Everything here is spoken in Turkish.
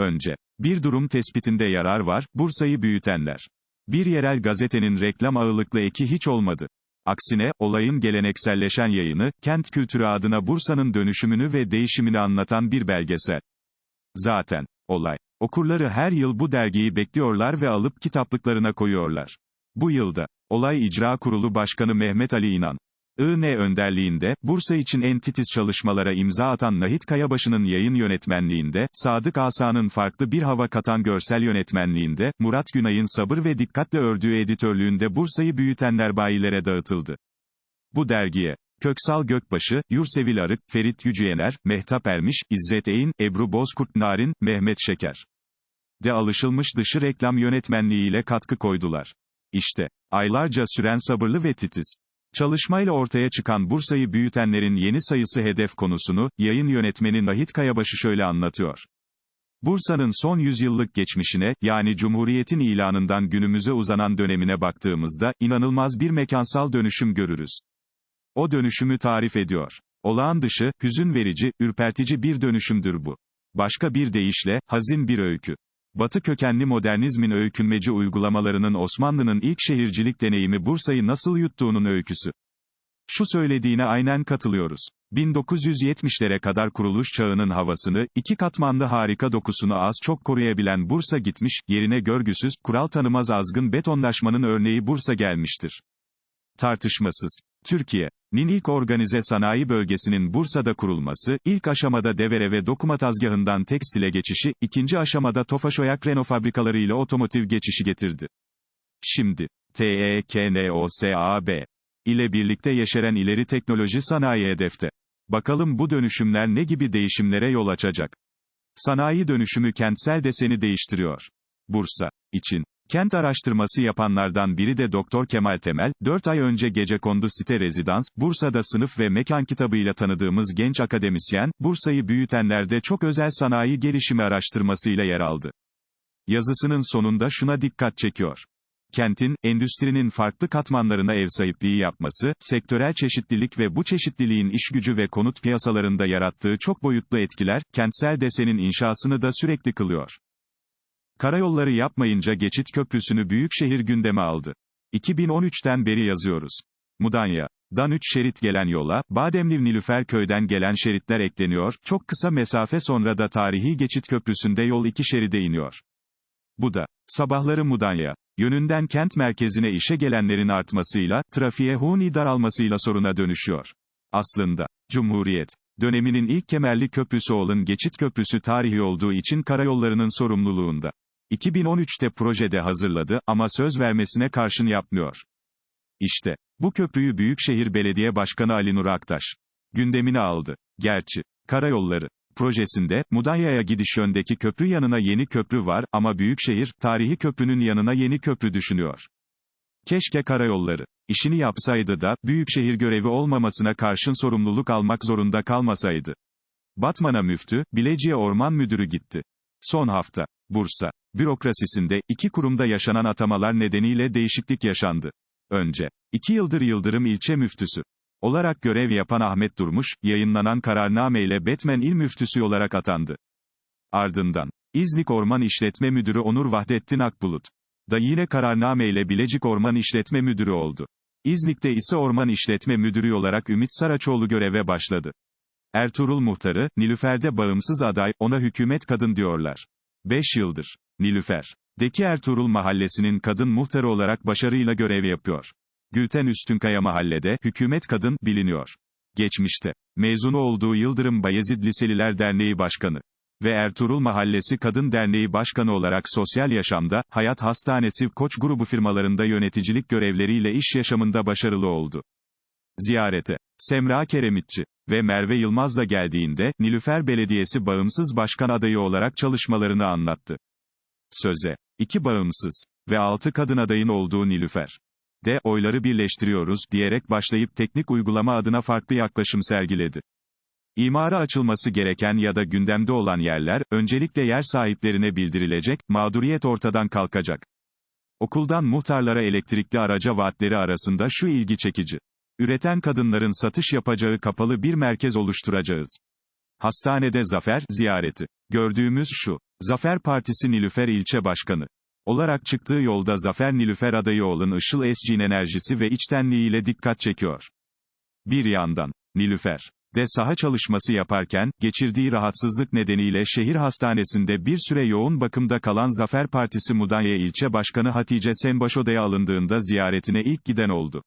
Önce, bir durum tespitinde yarar var, Bursa'yı büyütenler. Bir yerel gazetenin reklam ağırlıklı eki hiç olmadı. Aksine, olayın gelenekselleşen yayını, kent kültürü adına Bursa'nın dönüşümünü ve değişimini anlatan bir belgesel. Zaten, olay. Okurları her yıl bu dergiyi bekliyorlar ve alıp kitaplıklarına koyuyorlar. Bu yılda, Olay İcra Kurulu Başkanı Mehmet Ali İnan, IN önderliğinde, Bursa için en titiz çalışmalara imza atan Nahit Kayabaşı'nın yayın yönetmenliğinde, Sadık Asa'nın farklı bir hava katan görsel yönetmenliğinde, Murat Günay'ın sabır ve dikkatle ördüğü editörlüğünde Bursa'yı büyütenler bayilere dağıtıldı. Bu dergiye, Köksal Gökbaşı, Yursevil Arık, Ferit Yücüyener, Mehtap Ermiş, İzzet Eğin, Ebru Bozkurt Narin, Mehmet Şeker. De alışılmış dışı reklam yönetmenliğiyle katkı koydular. İşte, aylarca süren sabırlı ve titiz. Çalışmayla ortaya çıkan Bursa'yı büyütenlerin yeni sayısı hedef konusunu, yayın yönetmeni Nahit Kayabaşı şöyle anlatıyor. Bursa'nın son yüzyıllık geçmişine, yani Cumhuriyet'in ilanından günümüze uzanan dönemine baktığımızda, inanılmaz bir mekansal dönüşüm görürüz. O dönüşümü tarif ediyor. Olağan dışı, hüzün verici, ürpertici bir dönüşümdür bu. Başka bir deyişle, hazin bir öykü. Batı kökenli modernizmin öykünmeci uygulamalarının Osmanlı'nın ilk şehircilik deneyimi Bursa'yı nasıl yuttuğunun öyküsü. Şu söylediğine aynen katılıyoruz. 1970'lere kadar kuruluş çağının havasını, iki katmanlı harika dokusunu az çok koruyabilen Bursa gitmiş, yerine görgüsüz, kural tanımaz azgın betonlaşmanın örneği Bursa gelmiştir. Tartışmasız. Türkiye'nin ilk organize sanayi bölgesinin Bursa'da kurulması, ilk aşamada devere ve dokuma tazgahından tekstile geçişi, ikinci aşamada Tofaş Oyak Renault fabrikalarıyla otomotiv geçişi getirdi. Şimdi, TEKNOSAB ile birlikte yeşeren ileri teknoloji sanayi hedefte. Bakalım bu dönüşümler ne gibi değişimlere yol açacak? Sanayi dönüşümü kentsel deseni değiştiriyor. Bursa için Kent araştırması yapanlardan biri de Doktor Kemal Temel, 4 ay önce gecekondu site rezidans, Bursa'da sınıf ve mekan kitabıyla tanıdığımız genç akademisyen, Bursa'yı büyütenlerde çok özel sanayi gelişimi araştırmasıyla yer aldı. Yazısının sonunda şuna dikkat çekiyor. Kentin, endüstrinin farklı katmanlarına ev sahipliği yapması, sektörel çeşitlilik ve bu çeşitliliğin iş gücü ve konut piyasalarında yarattığı çok boyutlu etkiler, kentsel desenin inşasını da sürekli kılıyor. Karayolları yapmayınca geçit köprüsünü büyük şehir gündeme aldı. 2013'ten beri yazıyoruz. Mudanya'dan 3 şerit gelen yola, Bademli Nilüfer köyden gelen şeritler ekleniyor, çok kısa mesafe sonra da tarihi geçit köprüsünde yol iki şeride iniyor. Bu da, sabahları Mudanya, yönünden kent merkezine işe gelenlerin artmasıyla, trafiğe huni daralmasıyla soruna dönüşüyor. Aslında, Cumhuriyet, döneminin ilk kemerli köprüsü olan Geçit Köprüsü tarihi olduğu için karayollarının sorumluluğunda. 2013'te projede hazırladı ama söz vermesine karşın yapmıyor. İşte, bu köprüyü Büyükşehir Belediye Başkanı Ali Nur Aktaş gündemine aldı. Gerçi, karayolları projesinde, Mudanya'ya gidiş yöndeki köprü yanına yeni köprü var ama Büyükşehir, tarihi köprünün yanına yeni köprü düşünüyor. Keşke karayolları işini yapsaydı da, Büyükşehir görevi olmamasına karşın sorumluluk almak zorunda kalmasaydı. Batman'a müftü, Bilecik'e orman müdürü gitti. Son hafta, Bursa, bürokrasisinde, iki kurumda yaşanan atamalar nedeniyle değişiklik yaşandı. Önce, iki yıldır Yıldırım ilçe müftüsü olarak görev yapan Ahmet Durmuş, yayınlanan kararnameyle Batman il müftüsü olarak atandı. Ardından, İznik Orman İşletme Müdürü Onur Vahdettin Akbulut da yine kararnameyle Bilecik Orman İşletme Müdürü oldu. İznik'te ise Orman İşletme Müdürü olarak Ümit Saraçoğlu göreve başladı. Ertuğrul Muhtarı, Nilüfer'de bağımsız aday, ona hükümet kadın diyorlar. 5 yıldır. Nilüfer. Deki Ertuğrul Mahallesi'nin kadın muhtarı olarak başarıyla görev yapıyor. Gülten Üstünkaya Mahallede, hükümet kadın, biliniyor. Geçmişte. Mezunu olduğu Yıldırım Bayezid Liseliler Derneği Başkanı ve Ertuğrul Mahallesi Kadın Derneği Başkanı olarak sosyal yaşamda, Hayat Hastanesi Koç grubu firmalarında yöneticilik görevleriyle iş yaşamında başarılı oldu. Ziyarete, Semra Keremitçi ve Merve Yılmaz'la geldiğinde, Nilüfer Belediyesi bağımsız başkan adayı olarak çalışmalarını anlattı. Söze, iki bağımsız ve altı kadın adayın olduğu Nilüfer de oyları birleştiriyoruz diyerek başlayıp teknik uygulama adına farklı yaklaşım sergiledi. İmara açılması gereken ya da gündemde olan yerler, öncelikle yer sahiplerine bildirilecek, mağduriyet ortadan kalkacak. Okuldan muhtarlara elektrikli araca vaatleri arasında şu ilgi çekici. Üreten kadınların satış yapacağı kapalı bir merkez oluşturacağız. Hastanede zafer ziyareti. Gördüğümüz şu. Zafer Partisi Nilüfer İlçe Başkanı olarak çıktığı yolda Zafer Nilüfer adayı olan Işıl Escin enerjisi ve içtenliğiyle dikkat çekiyor. Bir yandan, Nilüfer de saha çalışması yaparken, geçirdiği rahatsızlık nedeniyle şehir hastanesinde bir süre yoğun bakımda kalan Zafer Partisi Mudanya İlçe Başkanı Hatice odaya alındığında ziyaretine ilk giden oldu.